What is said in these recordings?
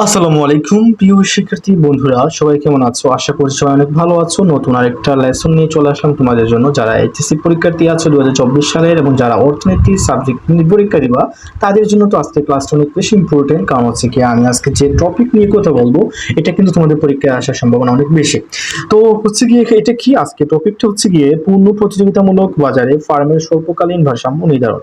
আসসালামু আলাইকুম, প্রিয় শিক্ষার্থী বন্ধুরা, সবাই কেমন আছো? আশা করছি সবাই অনেক ভালো আছো। নতুন আরেকটা লেসন নিয়ে চলে আসলাম তোমাদের জন্য। যারা এইচএসসি পরীক্ষার্থী আছো দু হাজার চব্বিশ সালের এবং যারা অর্থনীতি সাবজেক্ট নিয়ে পরীক্ষা দিবা, তাদের জন্য তো আজকে ক্লাসটা অনেক বেশি ইম্পর্টেন্ট কারণ হচ্ছে কি, আমি আজকে যে টপিক নিয়ে কথা বলব, এটা কিন্তু তোমাদের পরীক্ষায় আসার সম্ভাবনা অনেক বেশি। তো হচ্ছে গিয়ে এটা কি? আজকে টপিকটা হচ্ছে গিয়ে পূর্ণ প্রতিযোগিতামূলক বাজারে ফার্মের স্বল্পকালীন ভারসাম্য নির্ধারণ।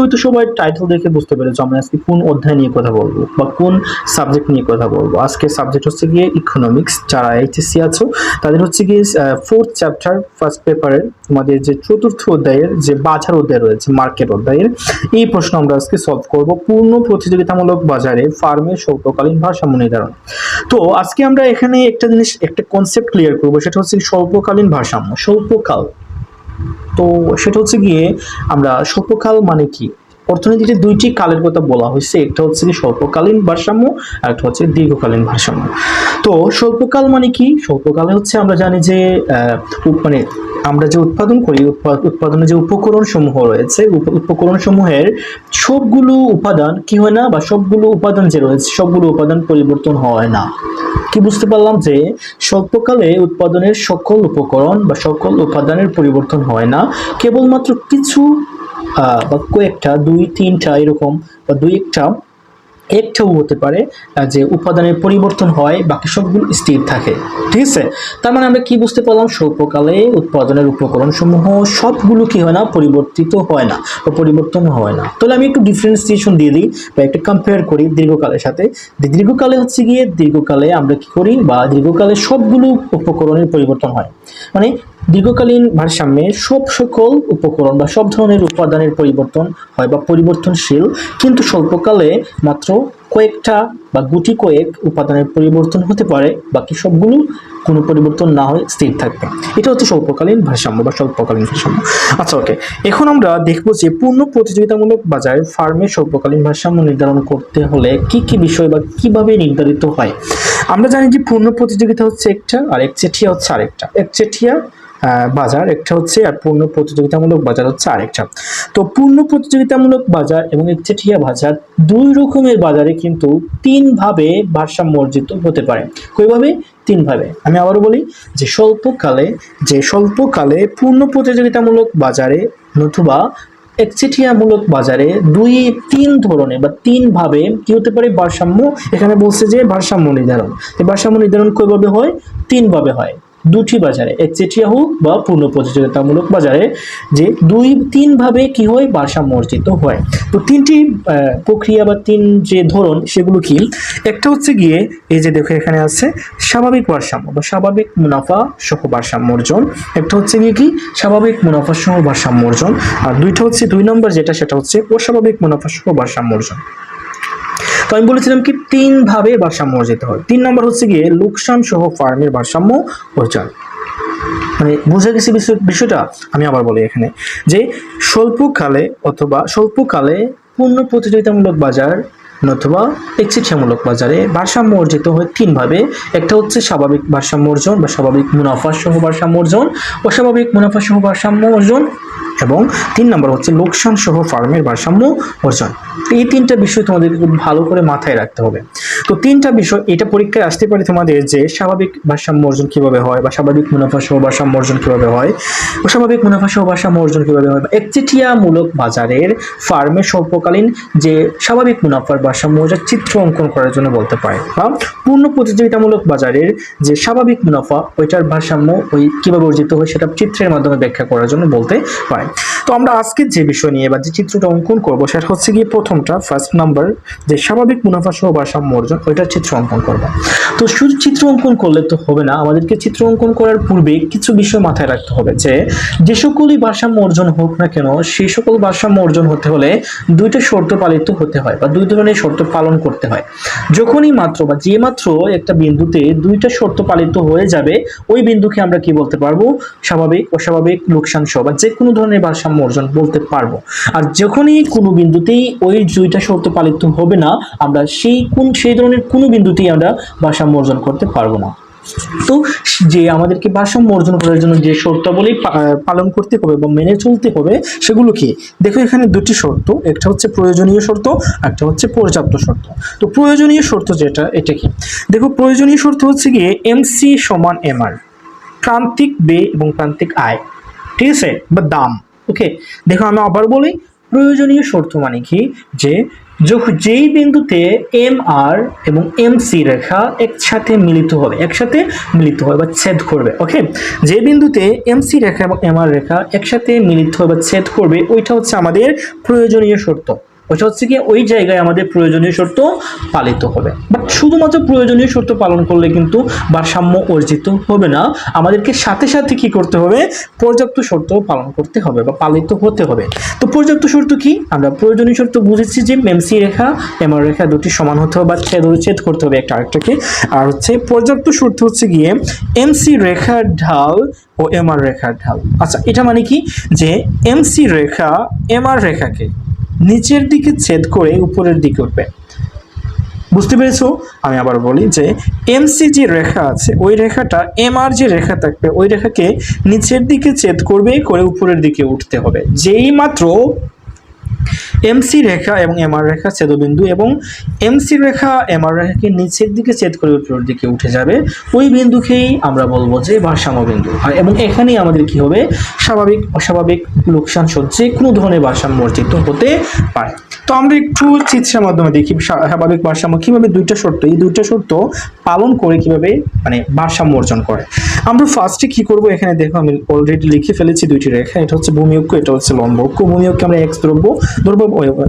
হয়তো সবাই টাইটেল দেখে বুঝতে পেরেছ, আমি আজকে কোন অধ্যায় নিয়ে কথা বলব বা কোন সাবজেক্ট নিয়ে কথা বলব। আজকে সাবজেক্ট হচ্ছে গিয়ে ইকোনমিক্স যারা এইচএসসি আছো, তাদের হচ্ছে গিয়ে ফোর্থ চ্যাপ্টার ফার্স্ট পেপারের তোমাদের যে চতুর্থ অধ্যায়ের যে বাজার অধ্যায় রয়েছে মার্কেট অধ্যায়ের, এই প্রশ্ন আমরা আজকে সলভ করব পূর্ণ প্রতিযোগিতামূলক বাজারে ফার্মের স্বল্পকালীন ভারসাম্য নির্ধারণ। তো আজকে আমরা এখানে একটা জিনিস, একটা কনসেপ্ট ক্লিয়ার করব, সেটা হচ্ছে স্বল্পকালীন ভারসাম্য, স্বল্পকাল। তো সেটা হচ্ছে গিয়ে আমরা স্বল্পকাল মানে কি? অর্থনীতিতে দুইটি কালের কথা বলা হয়েছে। একটা হচ্ছে কি স্বল্পকালীন ভারসাম্য, আর একটা হচ্ছে দীর্ঘকালীন ভারসাম্য। তো স্বল্পকাল মানে কি? স্বল্পকালে হচ্ছে আমরা জানি যে মানে আমরা যে উৎপাদন করি, উৎপা- উৎপাদনের যে উপকরণ সমূহ রয়েছে উপকরণ সমূহের সবগুলো উপাদান কি হয় না? বা সবগুলো উপাদান যে রয়েছে, সবগুলো উপাদান পরিবর্তন হয় না। কি বুঝতে পারলাম যে, স্বল্পকালে উৎপাদনের সকল উপকরণ বা সকল উপাদানের পরিবর্তন হয় না। কেবলমাত্র কিছু বা কয়েকটা, দুই, তিনটা এরকম, বা দুই একটা, একটাও হতে পারে যে উপাদানের পরিবর্তন হয়, বাকি সবগুলো স্থির থাকে। ঠিক আছে? তার মানে আমরা কি বুঝতে পারলাম? স্বল্পকালে উৎপাদনের উপকরণ সমূহ সবগুলো কি হয় না? পরিবর্তিত হয় না, বা পরিবর্তন হয় না। তাহলে আমি একটু ডিফারেন্সিয়েশন দিয়ে দিই, বা একটু কম্পেয়ার করি দীর্ঘকালের সাথে। দীর্ঘকালে হচ্ছে গিয়ে, দীর্ঘকালে আমরা কি করি? বা দীর্ঘকালে সবগুলো উপকরণের পরিবর্তন হয়। মানে দীর্ঘকালীন ভারসাম্যে সব সকল উপকরণ বা সব ধরনের উপাদানের পরিবর্তন হয় বা পরিবর্তনশীল, কিন্তু স্বল্পকালে মাত্র কয়েকটা বা গুটি কয়েক উপাদানের পরিবর্তন হতে পারে, বাকি সবগুলো কোনো পরিবর্তন না হয়ে স্থির থাকবে। এটা হচ্ছে স্বল্পকালীন ভারসাম্য বা স্বল্পকালীন ভারসাম্য। আচ্ছা ওকে এখন আমরা দেখব যে পূর্ণ প্রতিযোগিতামূলক বাজারে ফার্মে স্বল্পকালীন ভারসাম্য নির্ধারণ করতে হলে কি কি বিষয় বা কীভাবে নির্ধারিত হয়? আমরা জানি যে পূর্ণ প্রতিযোগিতা হচ্ছে একটা আর একচেটিয়া হচ্ছে আরেকটা। একচেটিয়া বাজার, একটা হচ্ছে, আর পূর্ণ প্রতিযোগিতামূলক বাজার হচ্ছে আরেকটা। তো পূর্ণ প্রতিযোগিতামূলক বাজার এবং একচেটিয়া বাজার দুই রকমের বাজারে কিন্তু তিন ভাবে ভারসাম্য অর্জিত হতে পারে। কইভাবে তিন ভাবে আমি আবারও বলি যে স্বল্পকালে যে স্বল্পকালে পূর্ণ প্রতিযোগিতামূলক বাজারে নতুবা একচেটিয়ামূলক বাজারে দুই, তিন ধরনের বা তিন ভাবে কি হতে পারে ভারসাম্য? এখানে বলছে যে ভারসাম্য নির্ধারণ। ভারসাম্য নির্ধারণ কীভাবে হয়? তিন ভাবে হয়। দুটি বাজারে একচেটিয়া হোক বা পূর্ণ প্রতিযোগিতামূলক বাজারে, যে দুই, তিন ভাবে কি হয়? ভারসাম্য হয়। তো তিনটি প্রক্রিয়া বা তিন যে ধরন, সেগুলো কি? একটা হচ্ছে গিয়ে, এই যে দেখো এখানে আছে, স্বাভাবিক ভারসাম্য বা স্বাভাবিক মুনাফা সহ ভারসাম্য অর্জন। একটা হচ্ছে গিয়ে কি? স্বাভাবিক মুনাফা সহ ভারসাম্য অর্জন। আর দুইটা হচ্ছে দুই নম্বর যেটা, সেটা হচ্ছে অস্বাভাবিক মুনাফা সহ ভারসাম্য অর্জন। তো আমি বলেছিলাম কি, তিন ভাবে ভারসাম্য অর্জিত হয়। তিন নম্বর হচ্ছে গিয়ে লোকসান সহ ফার্মের ভারসাম্য অর্জন। মানে বুঝে গেছি বিষয়- বিষয়টা? আমি আবার বলি এখানে যে স্বল্পকালে অথবা স্বল্পকালে পূর্ণ প্রতিযোগিতামূলক বাজার অথবা একচিটিয়ামূলক বাজারে ভারসাম্য অর্জিত হয় তিনভাবে একটা হচ্ছে স্বাভাবিক ভারসাম্য অর্জন বা স্বাভাবিক মুনাফা সহ ভারসাম্য অর্জন অস্বাভাবিক মুনাফা সহ ভারসাম্য অর্জন। এবং তিন নম্বর হচ্ছে লোকসান সহ ফার্মের ভারসাম্য অর্জন এই তিনটা বিষয় তোমাদের খুব ভালো করে মাথায় রাখতে হবে। তো তিনটা বিষয়, এটা পরীক্ষায় আসতে পারে তোমাদের যে স্বাভাবিক ভারসাম্য অর্জন কীভাবে হয় বা স্বাভাবিক মুনাফা সহ ভারসাম্য অর্জন কীভাবে হয় অস্বাভাবিক মুনাফা সহ ভারসাম্য অর্জন কীভাবে হয় বা একচেটিয়ামূলক বাজারের ফার্মের স্বল্পকালীন যে স্বাভাবিক মুনাফার ভারসাম্য অর্জন চিত্র অঙ্কন করার জন্য বলতে পারে। বা পূর্ণ প্রতিযোগিতামূলক বাজারের যে স্বাভাবিক মুনাফা, ওইটার ভারসাম্য ওই কীভাবে অর্জিত হয় সেটা চিত্রের মাধ্যমে ব্যাখ্যা করার জন্য বলতে পারে। তো আমরা আজকে যে বিষয় নিয়ে বা যে চিত্রটা অঙ্কন করব, সেটা হচ্ছে গিয়ে প্রথমটা ফার্স্ট নাম্বার যে স্বাভাবিক মুনাফা সহ ভারসাম্য অর্জন, ওইটার চিত্র অঙ্কন করব। তো শুধু চিত্র অঙ্কন করলে তো হবে না, আমাদেরকে চিত্র অঙ্কন করার পূর্বে কিছু বিষয় মাথায় রাখতে হবে যে যে সকলই ভারসাম্য অর্জন হোক না কেন, সেই সকল ভারসাম্য অর্জন হতে হলে দুইটা শর্ত পালিত হতে হয় বা দুই ধরনের শর্ত পালন করতে হয়। যখনই মাত্র বা যে মাত্র একটা বিন্দুতে দুইটা শর্ত পালিত হয়ে যাবে, ওই বিন্দুকে আমরা কি বলতে পারব? স্বাভাবিক, অস্বাভাবিক লোকসান সহ বা যে কোনো ধরনের ভারসাম্য অর্জন বলতে পারব। আর যখনই কোনো বিন্দুতেই ওই দুইটা শর্ত পালিত হবে না, আমরা সেই কোন, সেই ধরনের কোনো বিন্দুতেই আমরা ভারসাম্য অর্জন করতে পারব না। তো যে আমাদেরকে ভারসাম্য অর্জন করার জন্য যে শর্তাবলী পালন করতে হবে বা মেনে চলতে হবে, সেগুলো কি? দেখো, এখানে দুটি শর্ত, একটা হচ্ছে প্রয়োজনীয় শর্ত, একটা হচ্ছে পর্যাপ্ত শর্ত। তো প্রয়োজনীয় শর্ত যেটা, এটা কি? দেখো, প্রয়োজনীয় শর্ত হচ্ছে গিয়ে এমসি সমান এমআর, প্রান্তিক বে এবং প্রান্তিক আয়, ঠিক আছে? বা দাম। ওকে দেখো আমি আবার বলি, প্রয়োজনীয় শর্ত মানে কি? যে যেই বিন্দুতে এম আর এবং এম সি রেখা একসাথে মিলিত হবে, একসাথে মিলিত হবে বা ছেদ করবে ওকে যে বিন্দুতে এম সি রেখা এবং এম আর রেখা একসাথে মিলিত হবে বা ছেদ করবে, ওইটা হচ্ছে আমাদের প্রয়োজনীয় শর্ত। ওইটা হচ্ছে কি ওই জায়গায় আমাদের প্রয়োজনীয় শর্ত পালিত হবে। বাট শুধুমাত্র প্রয়োজনীয় শর্ত পালন করলে কিন্তু ভারসাম্য অর্জিত হবে না। আমাদেরকে সাথে সাথে কি করতে হবে? পর্যাপ্ত শর্ত পালন করতে হবে বা পালিত হতে হবে। তো পর্যাপ্ত শর্ত কি? আমরা প্রয়োজনীয় শর্ত বুঝেছি যে এমসি রেখা এমআর রেখা দুটি সমান হতে হবে বা ছেদ ছেদ করতে হবে একটা আরেকটাকে। আর হচ্ছে পর্যাপ্ত শর্ত হচ্ছে গিয়ে এমসি রেখার ঢাল ও এমআর রেখার ঢাল। আচ্ছা এটা মানে কি? যে এমসি রেখা এমআর রেখাকে নিচের দিকে ছেদ করে উপরের দিকে উঠবে। বুঝতে পেরেছ? আমি আবার বলি যে এমসি যে রেখা আছে, ওই রেখাটা এম আর যে রেখা থাকবে। ওই রেখাকে নিচের দিকে ছেদ করবে, করে উপরের দিকে উঠতে হবে। যেই মাত্র এমসি রেখা এবং এমআর রেখা ছেদবিন্দু এবং এমসি রেখা এমআর রেখাকে নিচের দিকে ছেদ করে উপরের দিকে উঠে যাবে। ওই বিন্দুকেই আমরা বলব যে ভারসাম্য বিন্দু। আর এবং এখানেই আমাদের কি হবে? স্বাভাবিক, অস্বাভাবিক লোকসান সহ্যে কোনো ধরনের ভারসাম্য অর্জিত হতে পারে। তো আমরা একটু চিত্রের মাধ্যমে দেখি স্বাভাবিক ভারসাম্য, কীভাবে দুইটা শর্ত, এই দুইটা শর্ত পালন করে কীভাবে মানে ভারসাম্য অর্জন করে। আমরা ফার্স্টে কি করব? এখানে দেখো, আমি অলরেডি লিখে ফেলেছি দুইটি রেখা। এটা হচ্ছে ভূমিয়ক্ষ, এটা হচ্ছে লম্বক্ষ ভূমিয়ক্ষে আমরা এক্স দ্রব্য ধরবো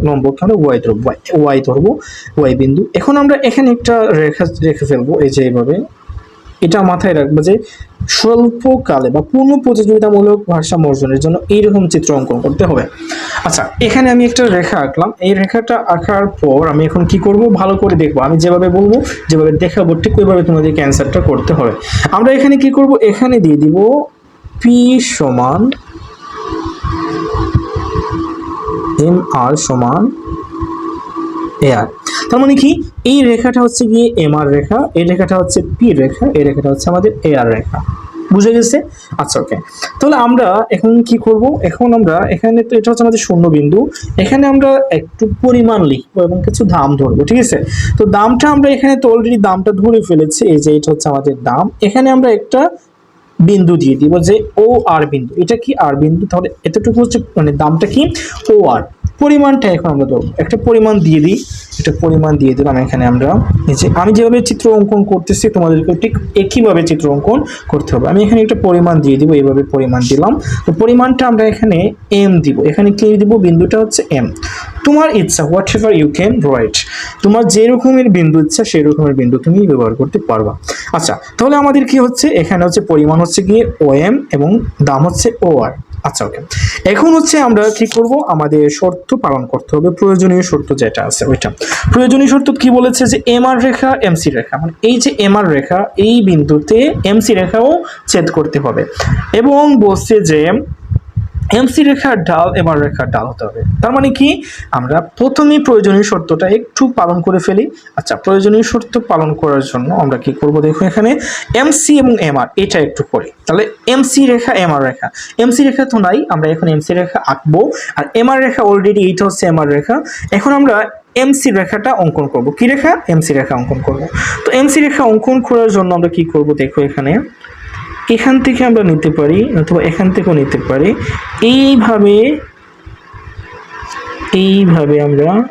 লম্বক্ষে আমরা ওয়াই দ্রব্য ওয়াই ধরবো ওয়াই বিন্দু। এখন আমরা এখানে একটা রেখা, রেখে ফেলব, এই যে এইভাবে। এটা মাথায় রাখব যে স্বল্পকালে বা পূর্ণ প্রতিযোগিতামূলক ভারসাম্য অর্জনের জন্য এইরকম চিত্র অঙ্কন করতে হবে। আচ্ছা এখানে আমি একটা রেখা আঁকলাম। এই রেখাটা আঁকার পর আমি এখন কি করব? ভালো করে দেখব। আমি যেভাবে বলব, যেভাবে দেখাবো, ঠিক ওইভাবে তোমাদের ক্যান্সারটা করতে হবে। আমরা এখানে কি করব? এখানে দিয়ে দিব পি সমান এম আর সমান এআর তার মানে কি? এই রেখাটা হচ্ছে গিয়ে এম আর রেখা, এই রেখাটা হচ্ছে পি রেখা, এই রেখাটা হচ্ছে আমাদের এ আর রেখা। বুঝে গেছে? আচ্ছা ওকে তাহলে আমরা এখন কি করব? এখন আমরা এখানে তো এটা হচ্ছে আমাদের শূন্য বিন্দু। এখানে আমরা একটু পরিমাণ লিখব এবং কিছু দাম ধরবো, ঠিক আছে? তো দামটা আমরা এখানে তো অলরেডি দামটা ধরে ফেলেছি, এই যে এটা হচ্ছে আমাদের দাম। এখানে আমরা একটা বিন্দু দিয়ে দিব যে ও আর বিন্দু। এটা কি আর বিন্দু? তাহলে এতটুকু হচ্ছে মানে দামটা কি? ও আর পরিমাণটা এখন আমরা ধরবো একটা পরিমাণ দিয়ে দিই। একটা পরিমাণ দিয়ে দিলাম এখানে আমরা। যে আমি যেভাবে চিত্র অঙ্কন করতেছি তোমাদেরকে ঠিক একইভাবে চিত্র অঙ্কন করতে হবে। আমি এখানে একটা পরিমাণ দিয়ে দিব, এইভাবে পরিমাণ দিলাম। তো পরিমাণটা আমরা এখানে এম দিব। এখানে কি দিব? বিন্দুটা হচ্ছে এম তোমার ইচ্ছা whatever you can write তোমার যে রকমের বিন্দু ইচ্ছা সেই রকমের বিন্দু তুমি ব্যবহার করতে পারবা। আচ্ছা তাহলে আমাদের কি হচ্ছে? এখানে হচ্ছে পরিমাণ হচ্ছে গিয়ে ও এম এবং দাম হচ্ছে ও আর আচ্ছা ওকে এখন হচ্ছে আমরা কি করব? আমাদের শর্ত পালন করতে হবে। প্রয়োজনীয় শর্ত যেটা আছে ওইটা। প্রয়োজনীয় শর্ত কি বলেছে যে এম আর রেখা এমসি রেখা। মানে এই যে এম আর রেখা, এই বিন্দুতে এমসি রেখাও ছেদ করতে হবে। এবং বলছে যে এমসি রেখার ডাল এমআর রেখার ডাল হতে হবে। তার মানে কি? আমরা প্রথমেই প্রয়োজনীয় শর্তটা একটু পালন করে ফেলি। আচ্ছা প্রয়োজনীয় শর্ত পালন করার জন্য আমরা কি করব? দেখো এখানে এমসি এবং এমআর এটা একটু করি তাহলে এমসি রেখা এমআর রেখা। এমসি রেখা তো নাই, আমরা এখন এমসি রেখা আঁকবো। আর এমআর রেখা অলরেডি এইটা হচ্ছে এমআর রেখা। এখন আমরা এমসি রেখাটা অঙ্কন করব। কি রেখা? এমসি রেখা অঙ্কন করব। তো এমসি রেখা অঙ্কন করার জন্য আমরা কি করব? দেখো এখানে। এখান থেকে আমরা নিতে পারি, অথবা এখান থেকেও নিতে পারি। এইভাবে এইভাবে আমরা,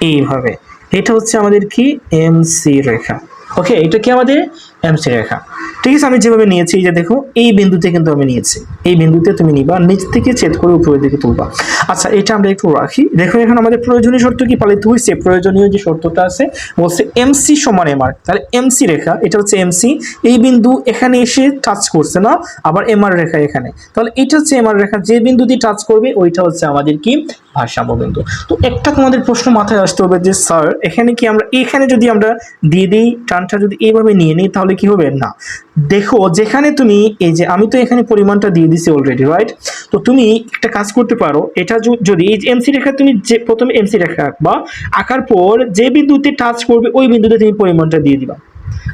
এইভাবে। এটা হচ্ছে আমাদের কি? এমসি রেখা। ওকে এটা কি আমাদের? এমসি রেখা। ঠিক আছে, আমি যেভাবে নিয়েছি, এই যে দেখো, এই বিন্দুতে কিন্তু আমি নিয়েছি। এই বিন্দুতে তুমি নিবা, নিচ থেকে ছেদ করে উপরের দিকে তুলবা। আচ্ছা এটা আমরা একটু রাখি। দেখো, এখানে আমাদের প্রয়োজনীয় শর্ত কি? পালিত হয়েছে প্রয়োজনীয় যে শর্তটা আছে, বলছে এমসি সমান এমআর তাহলে এমসি রেখা, এটা হচ্ছে এমসি এই বিন্দু এখানে এসে টাচ করছে না, আবার এমআর রেখা এখানে। তাহলে এটা হচ্ছে এমআর রেখা। যে বিন্দু দিয়ে টাচ করবে, ওইটা হচ্ছে আমাদের কি? ভারসাম্য বিন্দু। তো একটা তোমাদের প্রশ্ন মাথায় আসতে হবে যে, স্যার, এখানে কি আমরা, এখানে যদি আমরা দিয়ে দিই, টানটা যদি এইভাবে নিয়ে নিই, তাহলে কি হবে? না। দেখো, যেখানে তুমি, এই যে আমি তো এখানে পরিমাণটা দিয়ে দিছি অলরেডি রাইট তো তুমি একটা কাজ করতে পারো, এটা যদি এই যে এমসি রেখা তুমি যে প্রথমে এমসি রেখা আঁকবা, আঁকার পর যে বিন্দুতে টাচ করবে, ওই বিন্দুতে তুমি পরিমাণটা দিয়ে দিবা।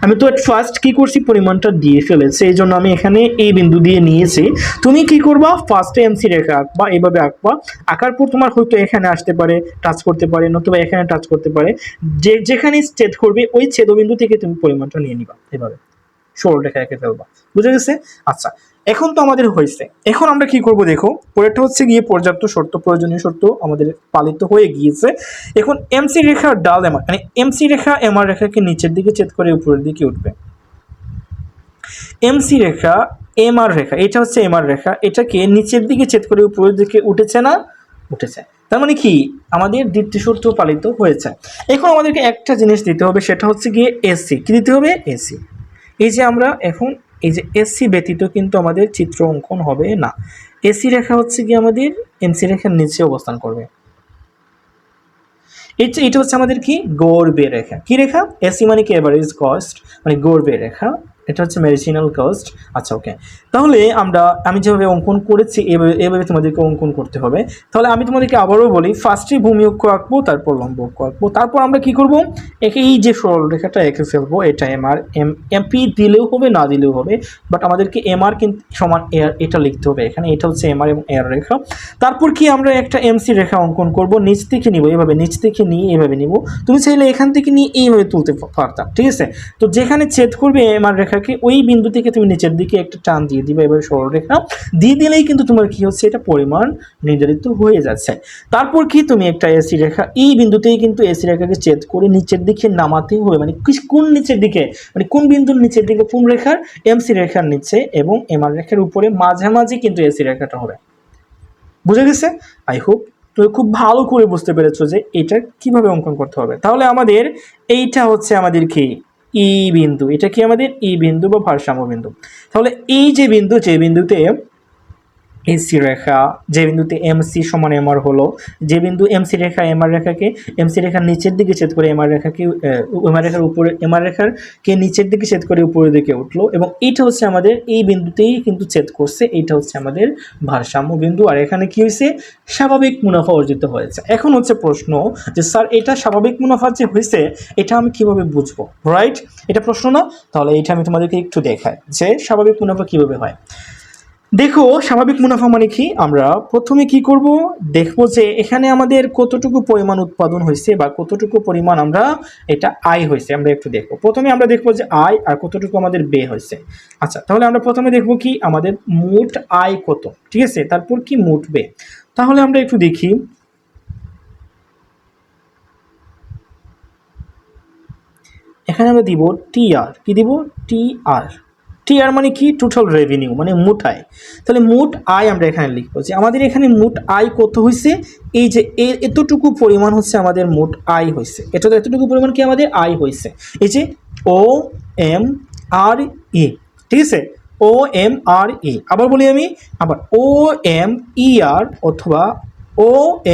আমি তো ফার্স্ট কি করছি? পরিমাণটা দিয়ে ফেলেছি, এই জন্য আমি এখানে এই বিন্দু দিয়ে নিয়েছি। তুমি কি করবা? ফার্স্টে এমসি রেখা আঁকবা এইভাবে আঁকবা। আঁকার পর তোমার হয়তো এখানে আসতে পারে টাচ করতে পারে, নতুবা এখানে টাচ করতে পারে। যে, যেখানে ছেদ করবে, ওই ছেদবিন্দু থেকে তুমি পরিমাণটা নিয়ে নিবা, এভাবে। সরল রেখা এঁকে ফেলবা। বুঝে গেছে? আচ্ছা এখন তো আমাদের হয়েছে। এখন আমরা কি করব দেখো? পরেরটা হচ্ছে গিয়ে পর্যাপ্ত শর্ত, প্রয়োজনীয় শর্ত আমাদের পালিত হয়ে গিয়েছে। এখন এমসি রেখা ডাল এমআর মানে এমসি রেখা এমআর রেখাকে নিচের দিকে ছেদ করে উপরের দিকে উঠবে। এমসি রেখা এমআর রেখা, এটা হচ্ছে এমআর রেখা, এটাকে নিচের দিকে ছেদ করে উপরের দিকে উঠেছে না? উঠেছে। তার মানে কি? আমাদের দ্বিতীয় শর্ত পালিত হয়েছে। এখন আমাদেরকে একটা জিনিস দিতে হবে, সেটা হচ্ছে গিয়ে এসি কি দিতে হবে? এসি এই যে আমরা এখন এই যে এসি ব্যতীত কিন্তু আমাদের চিত্র অঙ্কন হবে না। এসি রেখা হচ্ছে কি আমাদের এমসি রেখার নিচে অবস্থান করবে। এটা এটা হচ্ছে আমাদের কি? গর্বে রেখা। কি রেখা? এসি মানে কি? এভারেজ কস্ট মানে গর্বে রেখা। এটা হচ্ছে মেডিসিনাল কস্ট আচ্ছা ওকে তাহলে আমরা, আমি যেভাবে অঙ্কন করেছি, এভাবে এভাবে তোমাদেরকে অঙ্কন করতে হবে। তাহলে আমি তোমাদেরকে আবারও বলি ফার্স্টে ভূমি অক্ষ আঁকবো, তারপর লম্ব অক্ষ আঁকবো। তারপর আমরা কি করব? একে এই যে সরল রেখাটা এঁকে ফেলব, এটা এমআর এম এমপি দিলেও হবে, না দিলেও হবে বাট আমাদেরকে এমআর কিন্তু সমান এয়ার এটা লিখতে হবে এখানে, এটা হচ্ছে এমআর এবং এয়ার রেখা। তারপর কি আমরা একটা এমসি রেখা অঙ্কন করব, নিচ থেকে নিব, এভাবে, নিচ থেকে নিয়ে এভাবে নিব। তুমি চাইলে এখান থেকে নিয়ে এইভাবে তুলতে পারতাম ঠিক আছে? তো যেখানে ছেদ করবে এমআর রেখাকে, ওই বিন্দু থেকে তুমি নিচের দিকে একটা টান দিয়ে দিবে এভাবে সরল রেখা দিয়ে দিলেই কিন্তু তোমার কি হচ্ছে, এটা পরিমাণ নির্ধারিত হয়ে যাচ্ছে। তারপর কি তুমি একটা এসি রেখা, এই বিন্দুতেই কিন্তু এসি রেখাকে ছেদ করে নিচের দিকে নামাতে হবে। মানে কোন নিচের দিকে? মানে কোন বিন্দুর নিচের দিকে? কোন রেখার? এমসি রেখার নিচে এবং এমআর রেখার উপরে মাঝামাঝি কিন্তু এসি রেখাটা হবে। বুঝে গেছে? আই হোপ তুমি খুব ভালো করে বুঝতে পেরেছ যে এটা কীভাবে অঙ্কন করতে হবে। তাহলে আমাদের এইটা হচ্ছে আমাদের কি? ই বিন্দু, এটা কি আমাদের ই বিন্দু বা ভারসাম্য বিন্দু? তাহলে এই যে বিন্দু, যে বিন্দুতে এসি রেখা, যে বিন্দুতে এমসি সমান এমআর হলো, যে বিন্দু এমসি রেখা এমআর রেখাকে এমসি রেখার নিচের দিকে ছেদ করে এমআর রেখাকে এমআর রেখার উপরে এমআর রেখার কে নিচের দিকে ছেদ করে উপরের দিকে উঠল এবং এইটা হচ্ছে আমাদের, এই বিন্দুতেই কিন্তু ছেদ করছে এইটা হচ্ছে আমাদের ভারসাম্য বিন্দু। আর এখানে কি হয়েছে? স্বাভাবিক মুনাফা অর্জিত হয়েছে। এখন হচ্ছে প্রশ্ন যে, স্যার, এটা স্বাভাবিক মুনাফা যে হয়েছে, এটা আমি কীভাবে বুঝব? রাইট এটা প্রশ্ন না? তাহলে এটা আমি তোমাদেরকে একটু দেখাই যে, স্বাভাবিক মুনাফা কীভাবে হয়? দেখো, স্বাভাবিক মুনাফা মানে কি? আমরা প্রথমে কি করব? দেখব যে এখানে আমাদের কতটুকু পরিমাণ উৎপাদন হয়েছে বা কতটুকু পরিমাণ আমরা এটা আয় হয়েছে, আমরা একটু দেখব। প্রথমে আমরা দেখব যে আয় আর কতটুকু আমাদের বে হয়েছে। আচ্ছা তাহলে আমরা প্রথমে দেখব কি আমাদের মোট আয় কত, ঠিক আছে? তারপর কি মোট বে তাহলে আমরা একটু দেখি। এখানে আমরা দিব টি আর কি দিব? টি আর টি আর মানে কি? টোটাল রেভিনিউ মানে মোট আয়। তাহলে মোট আয় আমরা এখানে লিখব যে আমাদের এখানে মোট আয় কত হয়েছে এই যে এতটুকু পরিমাণ হচ্ছে আমাদের মোট আয় হয়েছে এটা এতটুকু পরিমাণ কি আমাদের আয় হয়েছে এই যে ও এম আর ই ঠিক আছে? ও এম আর ই আবার বলি আমি, আবার ও এম ই আর অথবা ও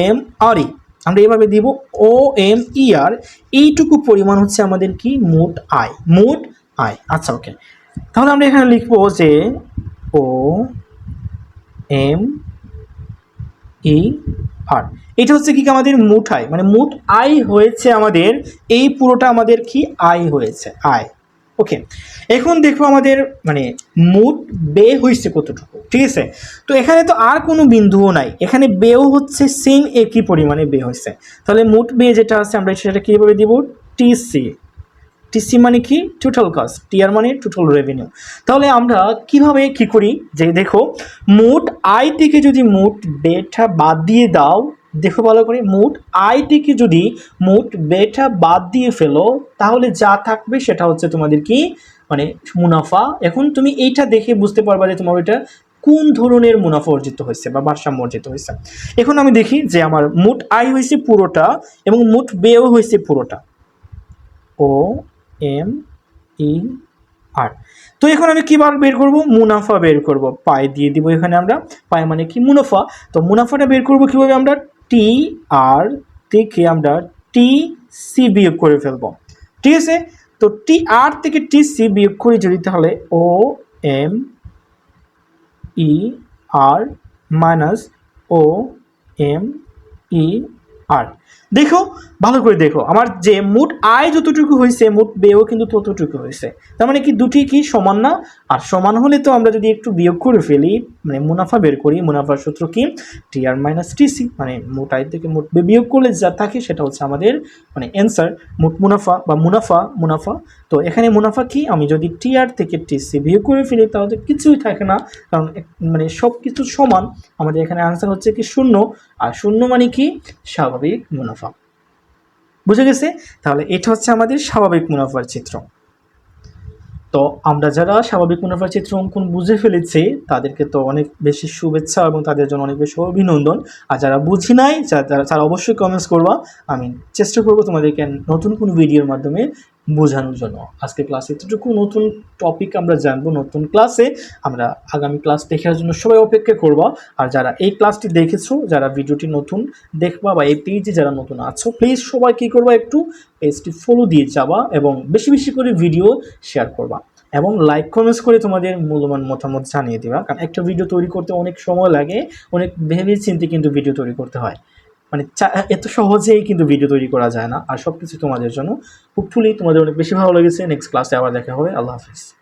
এম আর ই আমরা এভাবে দিব ও এম ই আর এইটুকু পরিমাণ হচ্ছে আমাদের কি? মোট আয় মোট আয়। আচ্ছা ওকে তাহলে আমরা এখানে লিখব যে ও এম ই আর। এটা হচ্ছে কি আমাদের মোট আয়? মানে মুঠ আয় হয়েছে আমাদের, এই পুরোটা আমাদের কি আয় হয়েছে? আয়। ওকে। এখন দেখব আমাদের মানে মোট বে হয়েছে কতটুকু, ঠিক আছে? তো এখানে তো আর কোনো বিন্দুও নাই। এখানে বেও হচ্ছে সেম একই পরিমাণে বে হয়েছে। তাহলে মোট বে যেটা আছে আমরা সেটা কীভাবে দিব? টিসি টিসি মানে কি? টোটাল কস্ট টিআর মানে টোটাল রেভিনিউ তাহলে আমরা কীভাবে কি করি? যে দেখো, মোট আয় থেকে যদি মোট বেটা বাদ দিয়ে দাও, দেখো ভালো করে, মোট আয় থেকে যদি মোট বেটা বাদ দিয়ে ফেলো, তাহলে যা থাকবে সেটা হচ্ছে তোমাদের কি? মানে মুনাফা। এখন তুমি এইটা দেখে বুঝতে পারবা যে তোমার ওইটা কোন ধরনের মুনাফা অর্জিত হয়েছে বা ভারসাম্য অর্জিত হয়েছে। এখন আমি দেখি যে আমার মোট আয় হয়েছে পুরোটা এবং মোট ব্যয়ও হয়েছে পুরোটা। ও এম ই আর তো এখন আমি কি বার করব? মুনাফা বের করব। পাই দিয়ে দিব এখানে আমরা। পাই মানে কি? মুনাফা। তো মুনাফাটা বের করব কীভাবে আমরা? টি আর থেকে আমরা টি সি বিয়োগ করে ফেলব। ঠিক আছে? তো টি আর থেকে টি সি বিয়োগ করি যদি তাহলে O M E R minus O M E R দেখো, ভালো করে দেখো, আমার যে মোট আয় যতটুকু হয়েছে, মোট ব্যয়ও কিন্তু ততটুকু হয়েছে। তার মানে কি, দুটি কি সমান না? আর সমান হলে তো আমরা যদি একটু বিয়োগ করে ফেলি মানে মুনাফা বের করি মুনাফার সূত্র কি? টি আর মাইনাস টিসি মানে মোট আয় থেকে মোট বিয়োগ করলে যা থাকে সেটা হচ্ছে আমাদের মানে অ্যান্সার মোট মুনাফা বা মুনাফা মুনাফা। তো এখানে মুনাফা কি? আমি যদি টি আর থেকে টিসি বিয়োগ করে ফেলি, তাহলে কিছুই থাকে না, কারণ মানে সব কিছু সমান। আমাদের এখানে আনসার হচ্ছে কি শূন্য, আর শূন্য মানে কি? স্বাভাবিক মুনাফা। বুঝে গেছে? তাহলে এটা হচ্ছে আমাদের স্বাভাবিক মুনাফার চিত্র। তো আমরা যারা স্বাভাবিক মুনাফার চিত্র অঙ্কন বুঝে ফেলেছি, তাদেরকে তো অনেক বেশি শুভেচ্ছা এবং তাদের জন্য অনেক বেশি অভিনন্দন। আর যারা বুঝি নাই যারা অবশ্যই কমেন্টস করবা। আমি চেষ্টা করব তোমাদেরকে নতুন কোনো ভিডিওর মাধ্যমে বোঝানোর জন্য। আজকে ক্লাসে এতটুকু নতুন টপিক আমরা জানব, নতুন ক্লাসে আমরা আগামী ক্লাস দেখার জন্য সবাই অপেক্ষা করব। আর যারা এই ক্লাসটি দেখেছ, যারা ভিডিওটি নতুন দেখবা বা এই পেজে যারা নতুন আছো প্লিজ সবাই কী করবা একটু পেজটি ফলো দিয়ে যাবা এবং বেশি বেশি করে ভিডিও শেয়ার করবা এবং লাইক কমেন্টস করে তোমাদের মূল্যবান মতামত জানিয়ে দিবা। কারণ একটা ভিডিও তৈরি করতে অনেক সময় লাগে, অনেক ভেবে চিন্তে কিন্তু ভিডিও তৈরি করতে হয়। মানে এত সহজেই কিন্তু ভিডিও তৈরি করা যায় না। আর সব কিছু তোমাদের জন্য। হোপফুলি তোমাদের অনেক বেশি ভালো লেগেছে। নেক্সট ক্লাসে আবার দেখা হবে। আল্লাহ হাফিজ।